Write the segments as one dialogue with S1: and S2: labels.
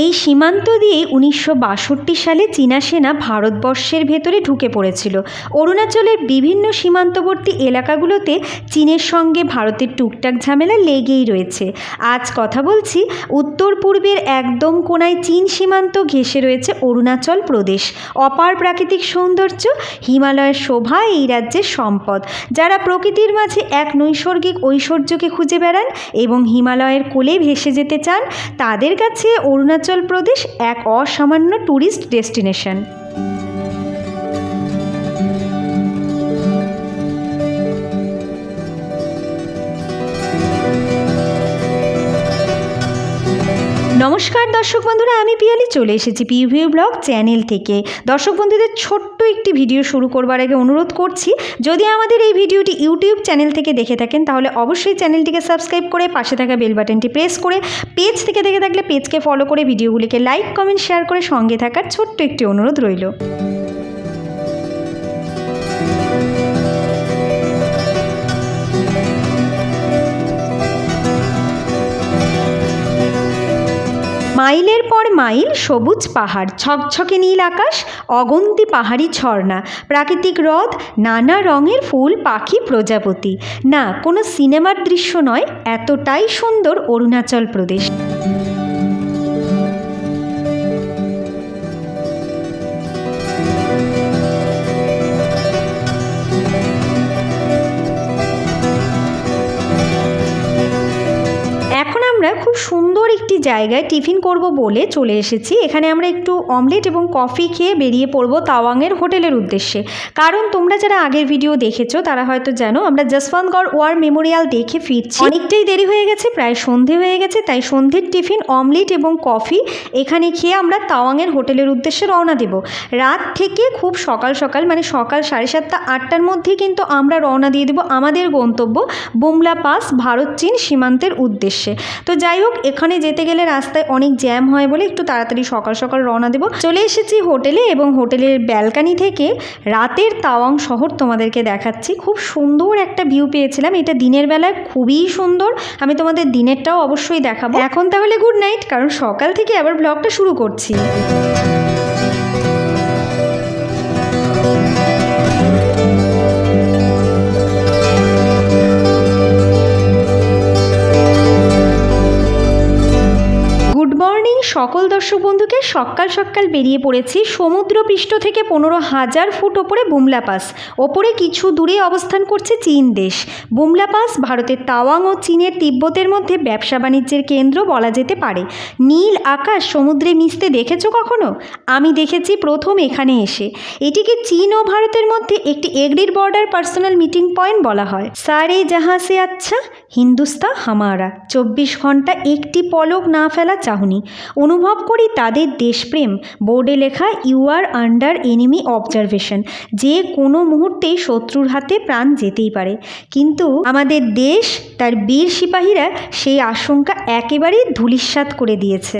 S1: এই সীমান্ত দিয়ে উনিশশো বাষট্টি সালে চীনা সেনা ভারতবর্ষের ভেতরে ঢুকে পড়েছিল। অরুণাচলের বিভিন্ন সীমান্তবর্তী এলাকাগুলোতে চীনের সঙ্গে ভারতের টুকটাক ঝামেলা লেগেই রয়েছে। আজ কথা বলছি, উত্তর পূর্বের একদম কোনায় চীন সীমান্ত ঘেঁষে রয়েছে অরুণাচল প্রদেশ। অপার প্রাকৃতিক সৌন্দর্য, হিমালয়ের শোভা এই রাজ্যের সম্পদ। যারা প্রকৃতির মাঝে এক নৈসর্গিক ঐশ্বর্যকে খুঁজে বেড়ান এবং হিমালয়ের কোলে ভেসে যেতে চান, তাদের কাছে অরুণাচল প্রদেশ এক অসামান্য ট্যুরিস্ট ডেস্টিনেশন। নমস্কার দর্শক বন্ধুরা, আমি পিয়ালি। চলে এসেছি পিভিউ ব্লগ চ্যানেল থেকে। দর্শক বন্ধুদের ছোট্ট একটি ভিডিও শুরু করবার আগে অনুরোধ করছি, যদি আমাদের এই ভিডিওটি ইউটিউব চ্যানেল থেকে দেখে থাকেন, তাহলে অবশ্যই চ্যানেলটিকে সাবস্ক্রাইব করে পাশে থাকা বেল বাটনটি প্রেস করে, পেজ থেকে দেখে থাকলে পেজকে ফলো করে ভিডিওগুলিকে লাইক, কমেন্ট, শেয়ার করে সঙ্গে থাকার ছোট্ট একটি অনুরোধ রইল। মাইলের পর মাইল সবুজ পাহাড়, ছকছকে নীল আকাশ, অগন্তি পাহাড়ি ঝর্ণা, প্রাকৃতিক হ্রদ, নানা রঙের ফুল, পাখি, প্রজাপতি। না, কোনো সিনেমার দৃশ্য নয়, এতটাই সুন্দর অরুণাচল প্রদেশ। একটি জায়গায় টিফিন করব বলে চলে এসেছি। এখানে আমরা একটু অমলেট এবং কফি খেয়ে বেরিয়ে পড়ব তাওয়াংয়ের হোটেলের উদ্দেশ্যে। কারণ তোমরা যারা আগের ভিডিও দেখেছ, তারা হয়তো জানো, আমরা যশবন্তগড় ওয়ার মেমোরিয়াল দেখে ফিরছি। অনেকটাই দেরি হয়ে গেছে, প্রায় সন্ধে হয়ে গেছে, তাই সন্ধ্যের টিফিন, অমলেট এবং কফি এখানে খেয়ে আমরা তাওয়াংয়ের হোটেলের উদ্দেশ্যে রওনা দেব। রাত থেকে খুব সকাল সকাল মানে সকাল সাড়ে সাতটা, আটটার মধ্যেই কিন্তু আমরা রওনা দিয়ে দেবো আমাদের গন্তব্য বুমলা পাস ভারত চীন সীমান্তের উদ্দেশ্যে। তো যাই হোক, এখানে যেতে গেলে রাস্তায় অনেক জ্যাম হয় বলে একটু তাড়াতাড়ি সকাল সকাল রওনা দেবো। চলে এসেছি হোটেলে এবং হোটেলের ব্যালকানি থেকে রাতের তাওয়াং শহর তোমাদেরকে দেখাচ্ছি। খুব সুন্দর একটা ভিউ পেয়েছিলাম। এটা দিনের বেলায় খুবই সুন্দর। আমি তোমাদের দিনেরটাও অবশ্যই দেখাবো। এখন তাহলে গুড নাইট কারণ সকাল থেকে আবার ব্লগটা শুরু করছি। দর্শক বন্ধুকে সকাল সকাল বেরিয়ে পড়েছি সমুদ্রপৃষ্ঠ থেকে পনেরো হাজার ফুট ওপরে বুমলা পাস। ওপরে কিছু দূরে অবস্থান করছে চীন দেশ। বুমলা পাস ভারতের তাওয়াং ও চীনের তিব্বতের মধ্যে ব্যবসা বাণিজ্যের কেন্দ্র বলা যেতে পারে। নীল আকাশ সমুদ্রে মিশতে দেখেছ কখনো? আমি দেখেছি প্রথম এখানে এসে। এটিকে চীন ও ভারতের মধ্যে একটি agreed border personnel meeting point বলা হয়। সারে জাহাঁ সে আচ্ছা হিন্দুস্তা হামারা। চব্বিশ ঘণ্টা একটি পলক না ফেলা চাহনি। অনুভব করি তাদের দেশপ্রেম। বোর্ডে লেখা you are under enemy observation যে কোনো মুহূর্তেই শত্রুর হাতে প্রাণ যেতেই পারে। কিন্তু আমাদের দেশ, তার বীর সিপাহীরা সেই আশঙ্কা একেবারেই ধুলিস্বাত করে দিয়েছে।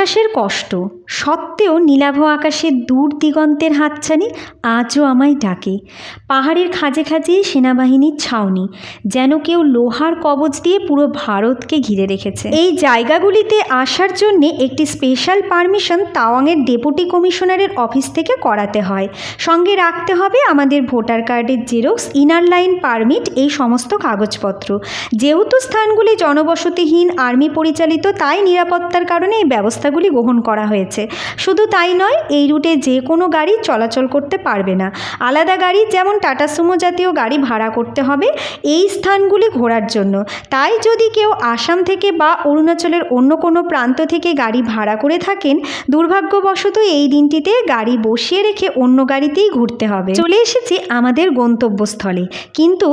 S1: নিঃশ্বাসের কষ্ট। সত্ত্বেও নীলাভ আকাশের দূর দিগন্তের হাতছানি আজও আমায় ডাকে। পাহাড়ের খাজে খাজে সেনাবাহিনীর ছাউনি, যেন কেউ লোহার কবচ দিয়ে পুরো ভারতকে ঘিরে রেখেছে। এই জায়গাগুলিতে আসার জন্যে একটি স্পেশাল পারমিশন তাওয়াংয়ের ডেপুটি কমিশনারের অফিস থেকে করাতে হয়। সঙ্গে রাখতে হবে আমাদের ভোটার কার্ডের জেরক্স, ইনার লাইন পারমিট, এই সমস্ত কাগজপত্র। যেহেতু স্থানগুলি জনবসতিহীন, আর্মি পরিচালিত, তাই নিরাপত্তার কারণে এই ব্যবস্থাগুলি গ্রহণ করা হয়েছে। শুধু তাই নয়, এই রুটে যে কোনো গাড়ি চলাচল করতে পারবে না। আলাদা গাড়ি যেমন টাটা সুমো জাতীয় গাড়ি ভাড়া করতে হবে, এই স্থানগুলি ঘোরার জন্য। তাই যদি কেউ আসাম থেকে বা অরুণাচলের অন্য কোনো প্রান্ত থেকে গাড়ি ভাড়া করে থাকেন, দুর্ভাগ্যবশত এই দিনটিতে গাড়ি বসিয়ে রেখে অন্য গাড়িতেই ঘুরতে হবে। চলে এসেছি আমাদের গন্তব্যস্থলে। কিন্তু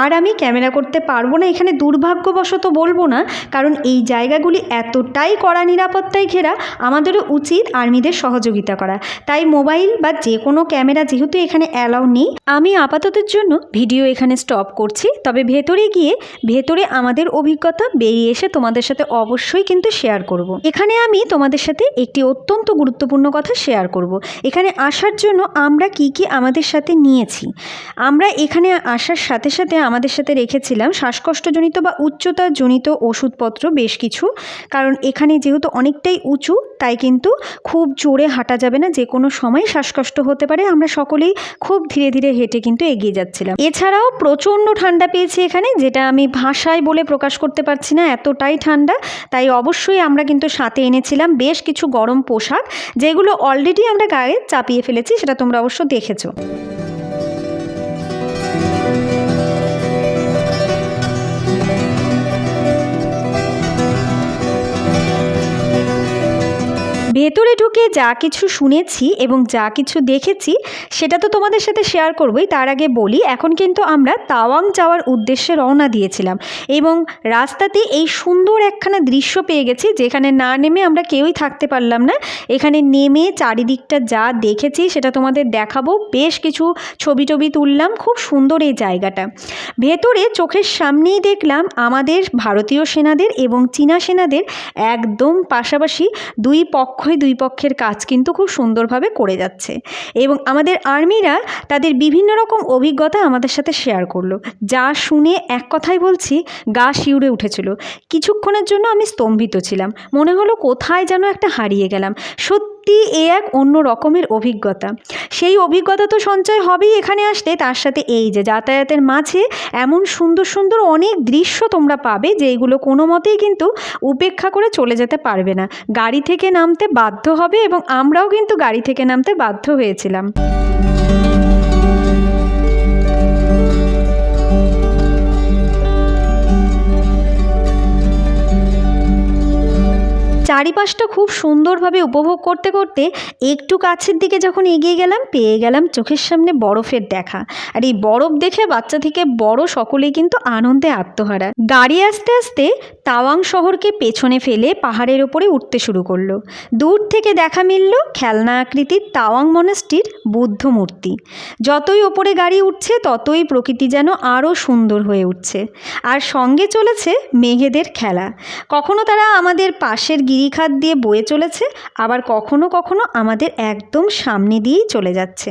S1: আর আমি ক্যামেরা করতে পারব না, এখানে দুর্ভাগ্যবশত বলব না, কারণ এই জায়গাগুলি এতটাই কড়া নিরাপত্তায় ক্যামেরায় আমাদেরও উচিত আর্মিদের সহযোগিতা করা তাই মোবাইল বা যে কোনো ক্যামেরা যেহেতু এখানে অ্যালাউ নেই, আমি আপাততের জন্য ভিডিও এখানে স্টপ করছি তবে ভেতরে গিয়ে ভেতরে আমাদের অভিজ্ঞতা বেরিয়ে এসে তোমাদের সাথে অবশ্যই কিন্তু শেয়ার করব। এখানে আমি তোমাদের সাথে একটি অত্যন্ত গুরুত্বপূর্ণ কথা শেয়ার করব। এখানে আসার জন্য আমরা কি কি আমাদের সাথে নিয়েছি আমরা এখানে আসার সাথে সাথে আমাদের সাথে রেখেছিলাম শ্বাসকষ্টজনিত বা উচ্চতাজনিত ওষুধপত্র বেশ কিছু কারণ এখানে যেহেতু অনেকটাই উঁচু, তাই কিন্তু খুব জোরে হাঁটা যাবে না যে কোনো সময় শ্বাসকষ্ট হতে পারে। আমরা সকলেই খুব ধীরে ধীরে হেঁটে কিন্তু এগিয়ে যাচ্ছিলাম। এছাড়াও প্রচণ্ড ঠান্ডা পেয়েছি এখানে, যেটা আমি ভাষায় বলে প্রকাশ করতে পারছি না, এতটাই ঠান্ডা। তাই অবশ্যই আমরা কিন্তু সাথে এনেছিলাম বেশ কিছু গরম পোশাক, যেগুলো অলরেডি আমরা গায়ে চাপিয়ে ফেলেছি, সেটা তোমরা অবশ্য দেখেছ। ভেতরে ঢুকে যা কিছু শুনেছি এবং যা কিছু দেখেছি, সেটা তো তোমাদের সাথে শেয়ার করবই। তার আগে বলি, এখন কিন্তু আমরা তাওয়াং যাওয়ার উদ্দেশ্যে রওনা দিয়েছিলাম এবং রাস্তাতে এই সুন্দর একখানা দৃশ্য পেয়ে গেছি, যেখানে না নেমে আমরা কেউই থাকতে পারলাম না। এখানে নেমে চারিদিকটা যা দেখেছি, সেটা তোমাদের দেখাবো। বেশ কিছু ছবি টবি তুললাম, খুব সুন্দর এই জায়গাটা। ভেতরে চোখের সামনেই দেখলাম আমাদের ভারতীয় সেনাদের এবং চীনা সেনাদের একদম পাশাপাশি দুই পক্ষই দুই পক্ষের কাজ কিন্তু খুব সুন্দরভাবে করে যাচ্ছে। এবং আমাদের আর্মিরা তাদের বিভিন্ন রকম অভিজ্ঞতা আমাদের সাথে শেয়ার করল। যা শুনে এক কথাই বলছি, গা শিউরে উঠেছিল। কিছুক্ষণের জন্য আমি স্তম্ভিত ছিলাম। মনে হলো কোথায় যেন একটা হারিয়ে গেলাম। সত্যি এ এক অন্য রকমের অভিজ্ঞতা। সেই অভিজ্ঞতা তো সঞ্চয় হবেই এখানে আসলে তার সাথে এই যে যাতায়াতের মাঝে এমন সুন্দর সুন্দর অনেক দৃশ্য তোমরা পাবে যেইগুলো কোনো মতেই কিন্তু উপেক্ষা করে চলে যেতে পারবে না। গাড়ি থেকে নামতে বাধ্য হবে এবং আমরাও কিন্তু গাড়ি থেকে নামতে বাধ্য হয়েছিলাম। চারিপাশটা খুব সুন্দরভাবে উপভোগ করতে করতে একটু কাছের দিকে যখন এগিয়ে গেলাম, পেয়ে গেলাম চোখের সামনে বরফের দেখা। আর এই বরফ দেখে বাচ্চা থেকে বড় সকলেই কিন্তু আনন্দে আত্মহারা। গাড়ি আস্তে আস্তে তাওয়াং শহরকে পেছনে ফেলে পাহাড়ের ওপরে উঠতে শুরু করল। দূর থেকে দেখা মিলল খেলনা আকৃতির তাওয়াং মনাস্টির বুদ্ধ মূর্তি। যতই ওপরে গাড়ি উঠছে, ততই প্রকৃতি যেন আরও সুন্দর হয়ে উঠছে। আর সঙ্গে চলেছে মেঘেদের খেলা। কখনো তারা আমাদের পাশের গিরিখাত দিয়ে বয়ে চলেছে আবার কখনো কখনো আমাদের একদম সামনে দিয়েই চলে যাচ্ছে।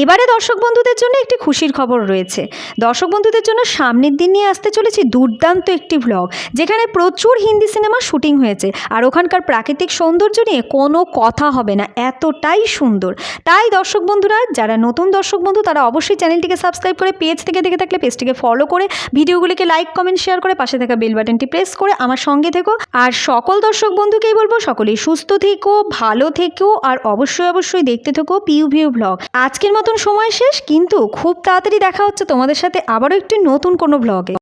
S1: এবারে দর্শক বন্ধুদের জন্য একটি খুশির খবর রয়েছে। দর্শক বন্ধুদের জন্য সামনের দিন নিয়ে আসতে চলেছি দুর্দান্ত একটি ব্লগ যেখানে প্রচুর হিন্দি সিনেমা শুটিং হয়েছে। আর ওখানকার প্রাকৃতিক সৌন্দর্য নিয়ে কোনো কথা হবে না, এতটাই সুন্দর। তাই দর্শক বন্ধুরা, যারা নতুন দর্শক বন্ধু, তারা অবশ্যই চ্যানেলটিকে সাবস্ক্রাইব করে পেজ থেকে দেখে থাকলে পেজটিকে ফলো করে, ভিডিওগুলিকে লাইক কমেন্ট শেয়ার করে পাশে থাকা বেল বাটনটি প্রেস করে আমার সঙ্গে থেকো। আর সকল দর্শক বন্ধুকেই বলব, সকলেই সুস্থ থেকো, ভালো থেকো, আর অবশ্যই অবশ্যই দেখতে থেকো পিউ ভিউ ব্লগ আজকের মতন সময় শেষ, কিন্তু খুব তাড়াতাড়ি দেখা হচ্ছে তোমাদের সাথে আবারও একটি নতুন কোনো ব্লগে